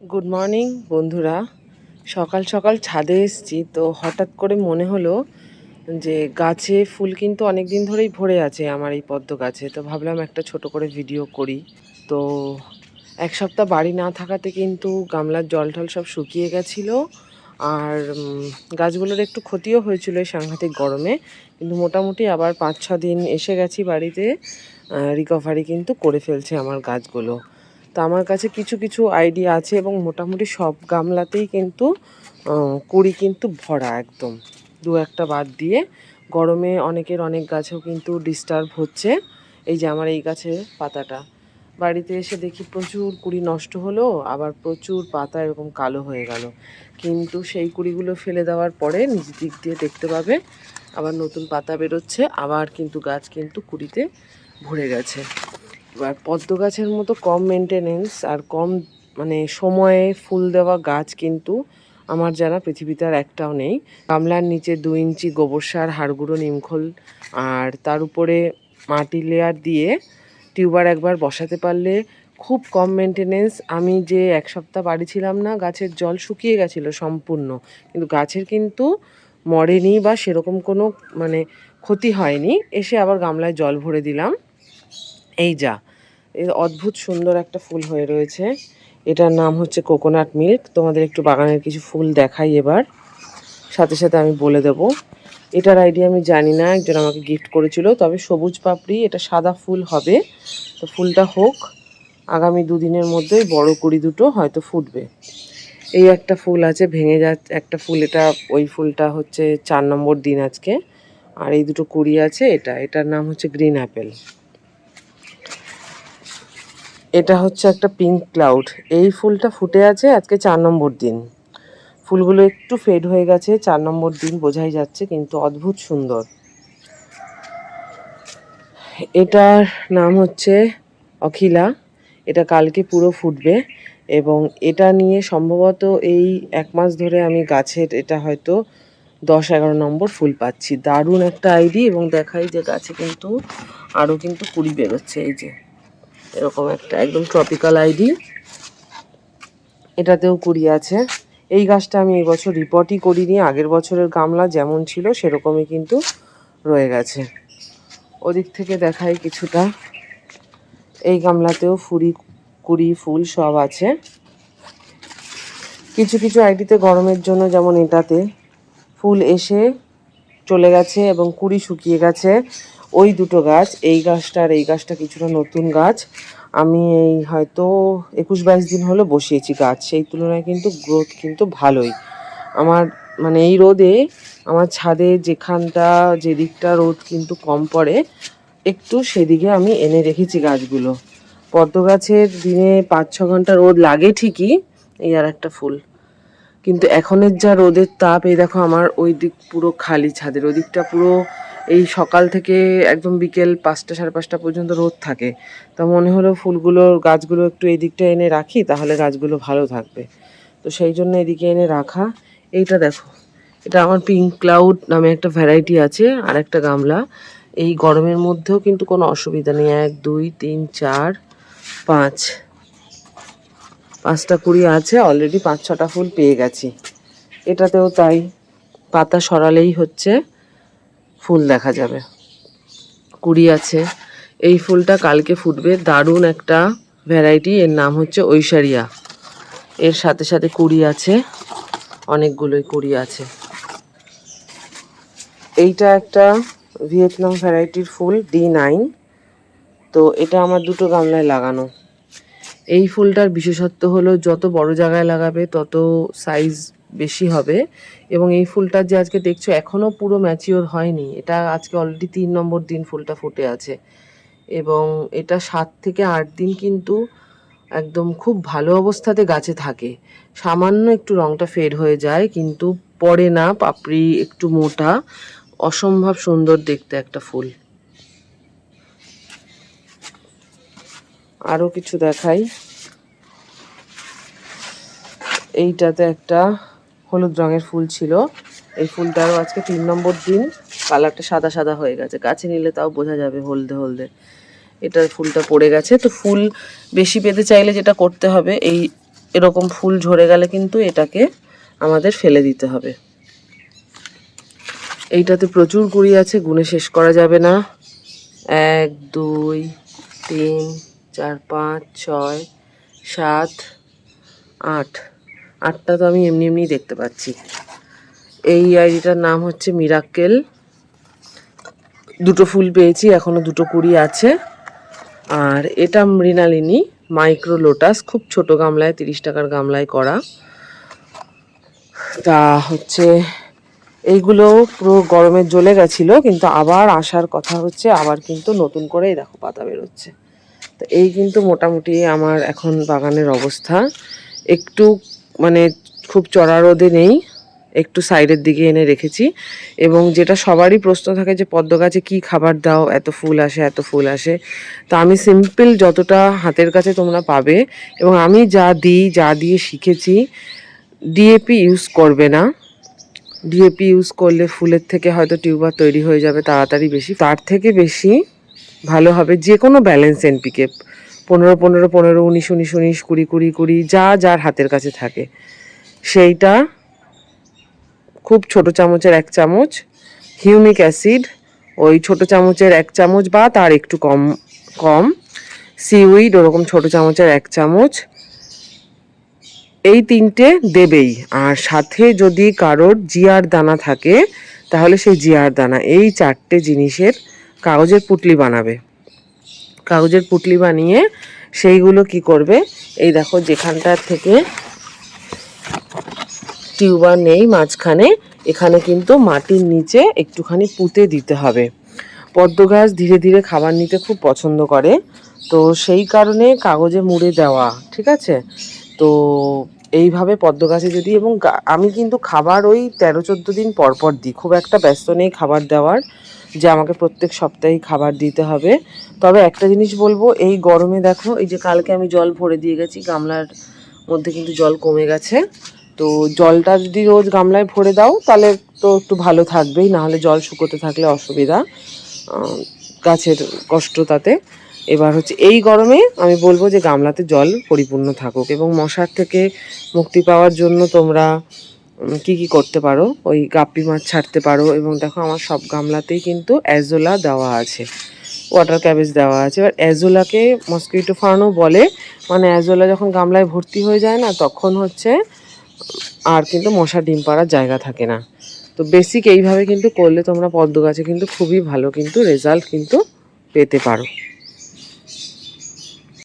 Good morning বন্ধুরা। সকাল সকাল ছাদে এসেছি, তো হঠাৎ করে মনে হলো যে গাছে ফুল কিন্তু অনেক দিন ধরেই ভরে আছে আমার এই পদ্ম গাছে, তো ভাবলাম একটা ছোট করে ভিডিও করি। তো এক সপ্তাহ বাড়ি না থাকাতে কিন্তু গামলার জল টল সব শুকিয়ে গেছিল, আর গাছগুলোর একটু ক্ষতিও হয়েছিল এই সাংঘাতিক গরমে, কিন্তু মোটামুটি আবার পাঁচ ছ দিন এসে গেছি বাড়িতে রিকভারি কিন্তু করে ফেলছে আমার গাছগুলো। তো আমার কাছে কিছু কিছু আইডিয়া আছে এবং মোটামুটি সব গামলাতেই কিন্তু কুড়ি কিন্তু ভরা একদম। দু একটা বাদ দিয়ে গরমে অনেকের অনেক গাছেও কিন্তু ডিস্টার্ব হচ্ছে। এই যে আমার এই গাছের পাতাটা। বাড়িতে এসে দেখি প্রচুর কুড়ি নষ্ট হলো, আবার প্রচুর পাতা এরকম কালো হয়ে গেল। কিন্তু সেই কুড়িগুলো ফেলে দেওয়ার পরে নিজ দিক দিয়ে দেখতে পাবে, আবার নতুন পাতা বেরোচ্ছে, আবার কিন্তু গাছ কিন্তু কুড়িতে ভরে গেছে। এবার পদ্ম গাছের মতো কম মেনটেনেন্স আর কম মানে সময়ে ফুল দেওয়া গাছ কিন্তু আমার জানা পৃথিবীতে আর একটাও নেই। গামলার নিচে দু ইঞ্চি গোবর সার হাড়গুঁড়ো নিমখোল আর তার উপরে মাটি লেয়ার দিয়ে টিউবার একবার বসাতে পারলে খুব কম মেনটেনেন্স আমি যে এক সপ্তাহ বাড়ি ছিলাম না, গাছের জল শুকিয়ে গেছিল সম্পূর্ণ। কিন্তু গাছের কিন্তু মরেনি বা সেরকম কোনো মানে ক্ষতি হয়নি। এসে আবার গামলায় জল ভরে দিলাম। এই যা। এর অদ্ভুত সুন্দর একটা ফুল হয়ে রয়েছে। এটার নাম হচ্ছে কোকোনাট মিল্ক তোমাদের একটু বাগানের কিছু ফুল দেখাই এবার। সাথে সাথে আমি বলে দেব। এটার আইডিয়া আমি জানি না, একজন আমাকে গিফট করেছিল। তবে সবুজ পাপড়ি, এটা সাদা ফুল হবে। তো ফুলটা হোক, আগামী দুদিনের মধ্যেই বড় কুড়ি দুটো হয়তো ফুটবে। এই একটা ফুল আছে, ভেঙে যা, একটা ফুল, এটা ওই ফুলটা হচ্ছে চার নম্বর দিন আজকে। আর এই দুটো কুড়ি আছে, এটা। এটার নাম হচ্ছে গ্রিন অ্যাপেল এটা হচ্ছে একটা পিঙ্ক ক্লাউড এই ফুলটা ফুটে আছে আজকে চার নম্বর দিন। ফুলগুলো একটু ফেড হয়ে গেছে, চার নম্বর দিন বোঝাই যাচ্ছে, কিন্তু অদ্ভুত সুন্দর। এটার নাম হচ্ছে অখিলা। এটা কালকে পুরো ফুটবে এবং এটা নিয়ে সম্ভবত এই এক মাস ধরে আমি গাছের এটা হয়তো দশ এগারো নম্বর ফুল পাচ্ছি। দারুণ একটা আইডি এবং দেখাই যে গাছে কিন্তু আরও কিন্তু কুড়ি বেরোচ্ছে, এই যে। এরকম একটা, একদম ট্রপিক্যাল আইডি এটাতেও কুড়ি আছে। এই গাছটা আমি এই বছর রিপোর্টই করিনি, আগের বছরের গামলা যেমন ছিল সেরকমই কিন্তু রয়ে গেছে। ওদিক থেকে দেখাই কিছুটা। এই গামলাতেও ফুরি, কুড়ি, ফুল সব আছে। কিছু কিছু আইডিতে গরমের জন্য যেমন এটাতে ফুল এসে চলে গেছে এবং কুড়ি শুকিয়ে গেছে। ওই দুটো গাছ, এই গাছটা আর এই গাছটা কিছুটা নতুন গাছ। আমি এই হয়তো একুশ বাইশ দিন হলো বসিয়েছি গাছ, সেই তুলনায় কিন্তু গ্রোথ কিন্তু ভালোই। আমার মানে এই রোদে আমার ছাদে যেখানটা যেদিকটা রোদ কিন্তু কম পড়ে, একটু সেদিকে আমি এনে রেখেছি গাছগুলো। পদ্ম গাছের দিনে পাঁচ ছ ঘণ্টা রোদ লাগে ঠিকই, এই আর একটা ফুল। কিন্তু এখনের যা রোদের তাপ, এই দেখো আমার ওই দিক পুরো খালি ছাদের, ওই দিকটা পুরো এই সকাল থেকে একদম বিকেল পাঁচটা, সাড়ে পাঁচটা পর্যন্ত রোদ থাকে। তা মনে হলো ফুলগুলো, গাছগুলো একটু এই দিকটা এনে রাখি, তাহলে গাছগুলো ভালো থাকবে। তো সেই জন্য এদিকে এনে রাখা। এইটা দেখো, এটা আমার পিঙ্ক ক্লাউড নামে একটা ভ্যারাইটি আছে, আর একটা গামলা। এই গরমের মধ্যেও কিন্তু কোনো অসুবিধা নেই। এক, দুই, তিন, চার, পাঁচ। পাঁচটা কুড়ি আছে অলরেডি পাঁচ, ছটা ফুল পেয়ে গেছি। এটাতেও তাই, পাতা সরালেই হচ্ছে। ফুল দেখা যাবে। কুড়ি আছে। এই ফুলটা কালকে ফুটবে। দারুণ একটা ভ্যারাইটি এর নাম হচ্ছে ঐশারিয়া এর সাথে সাথে কুড়ি আছে। অনেকগুলোই কুড়ি আছে। এইটা একটা ভিয়েতনাম ভ্যারাইটির ফুল ডি নাইন তো এটা আমার দুটো গামলায় লাগানো। এই ফুলটার বিশেষত্ব হলো, যত বড় জায়গায় লাগাবে, তত সাইজ বেশি হবে। এবং এই ফুলটা যে আজকে দেখছ, এখনও পুরো ম্যাচিওর হয়নি। এটা আজকে অলরেডি তিন নম্বর দিন ফুলটা ফুটে আছে। এবং এটা সাত থেকে আট দিন কিন্তু একদম খুব ভালো অবস্থাতে গাছে থাকে। সামান্য একটু রংটা ফেড হয়ে যায়, কিন্তু পড়ে না, পাপড়ি একটু মোটা। অসম্ভব সুন্দর দেখতে একটা ফুল। আরও কিছু দেখাই। এইটাতে একটা হলুদ রঙের ফুল ছিল। এই ফুলটারও আজকে তিন নম্বর দিন। কালারটা সাদা সাদা হয়ে গেছে। গাছে নিলে তাও বোঝা যাবে হলদে হলদে। এটার ফুলটা পড়ে গেছে। তো ফুল বেশি পেতে চাইলে যেটা করতে হবে, এই এরকম ফুল ঝরে গেলে কিন্তু এটাকে আমাদের ফেলে দিতে হবে। এইটাতে প্রচুর কুড়ি আছে গুণে শেষ করা যাবে না। এক, দুই, তিন, চার, পাঁচ, ছয়, সাত, আট। আটটা তো আমি এমনি এমনি দেখতে পাচ্ছি। এই আইডিটার নাম হচ্ছে মিরাক্কেল। দুটো ফুল পেয়েছি, এখনও দুটো কুড়ি আছে। আর এটা মৃণালিনী, মাইক্রো লোটাস, খুব ছোট গামলায়, তিরিশ টাকার গামলায় করা। তা হচ্ছে, এইগুলো পুরো গরমে জ্বলে গেছিল, কিন্তু আবার আসার কথা হচ্ছে, আবার কিন্তু নতুন করেই দেখো পাতা বেরোচ্ছে। তো এই কিন্তু মোটামুটি আমার এখন বাগানের অবস্থা। একটু মানে খুব চড়া রোদে নেই, একটু সাইডের দিকে এনে রেখেছি। এবং যেটা সবারই প্রশ্ন থাকে যে, পদ্ম গাছে কী খাবার দাও, এত ফুল আসে, এত ফুল আসে। তো আমি সিম্পল যতটা হাতের কাছে তোমরা পাবে। এবং আমি যা দিই, যা দিয়ে শিখেছি ডিএপি ইউজ করবে না। ডিএপি ইউজ করলে ফুলের থেকে হয়তো টিউবার তৈরি হয়ে যাবে, তাড়াতাড়ি বেশি। তার থেকে বেশি ভালো হবে যে কোনো ব্যালেন্স এনপিকে পনেরো পনেরো পনেরো, উনিশ উনিশ উনিশ, কুড়ি কুড়ি কুড়ি, যা যার হাতের কাছে থাকে। সেইটা খুব ছোট চামচের এক চামচ, হিউমিক অ্যাসিড, ওই ছোট চামচের এক চামচ বা তার একটু কম কম, সিউইড, ওরকম ছোট চামচের এক চামচ। এই তিনটে দেবেই। আর সাথে যদি কারোর জিয়ার দানা থাকে, তাহলে সেই জিয়ার দানা, এই চারটে জিনিসের কাগজের পুটলি বানাবে। কাগজের পুটলি বানিয়ে সেইগুলো কি করবে? এই দেখো যেখানটার থেকে টিউবার নেই, মাঝখানে, এখানে কিন্তু মাটির নিচে একটুখানি পুঁতে দিতে হবে। পদ্ম গাছ ধীরে ধীরে খাবার নিতে খুব পছন্দ করে। তো সেই কারণে কাগজে মুড়ে দেওয়া, ঠিক আছে? তো এইভাবে পদ্ম গাছে যদি, এবং আমি কিন্তু খাবার ওই তেরো চোদ্দ দিন পর পর দিই। খুব একটা ব্যস্ত নেই খাবার দেওয়ার। যে আমাকে প্রত্যেক সপ্তাহেই খাবার দিতে হবে। তবে একটা জিনিস বলব, এই গরমে দেখো, এই যে কালকে আমি জল ভরে দিয়ে গেছি, গামলার মধ্যে কিন্তু জল কমে গেছে। তো জলটা যদি রোজ গামলায় ভরে দাও, তাহলে তো একটু ভালো থাকবেই, নাহলে জল শুকোতে থাকলে অসুবিধা। গাছের কষ্ট তাতে। এবার হচ্ছে, এই গরমে আমি বলব যে গামলাতে জল পরিপূর্ণ থাকুক এবং মশার থেকে মুক্তি পাওয়ার জন্য তোমরা কি কি করতে পারো? ওই গাপ্পি মাছ ছাড়তে পারো এবং দেখো আমার সব গামলাতেই কিন্তু অ্যাজোলা দেওয়া আছে। ওয়াটার ক্যাবেজ দেওয়া আছে। এবার অ্যাজোলাকে মসকিটো ফার্নও বলে মানে অ্যাজোলা যখন গামলায় ভর্তি হয়ে যায় না, তখন হচ্ছে আর কিন্তু মশা ডিম পাড়ার জায়গা থাকে না। তো বেসিক এইভাবে কিন্তু করলে তোমরা পদ্ম গাছে কিন্তু খুবই ভালো কিন্তু রেজাল্ট কিন্তু পেতে পারো।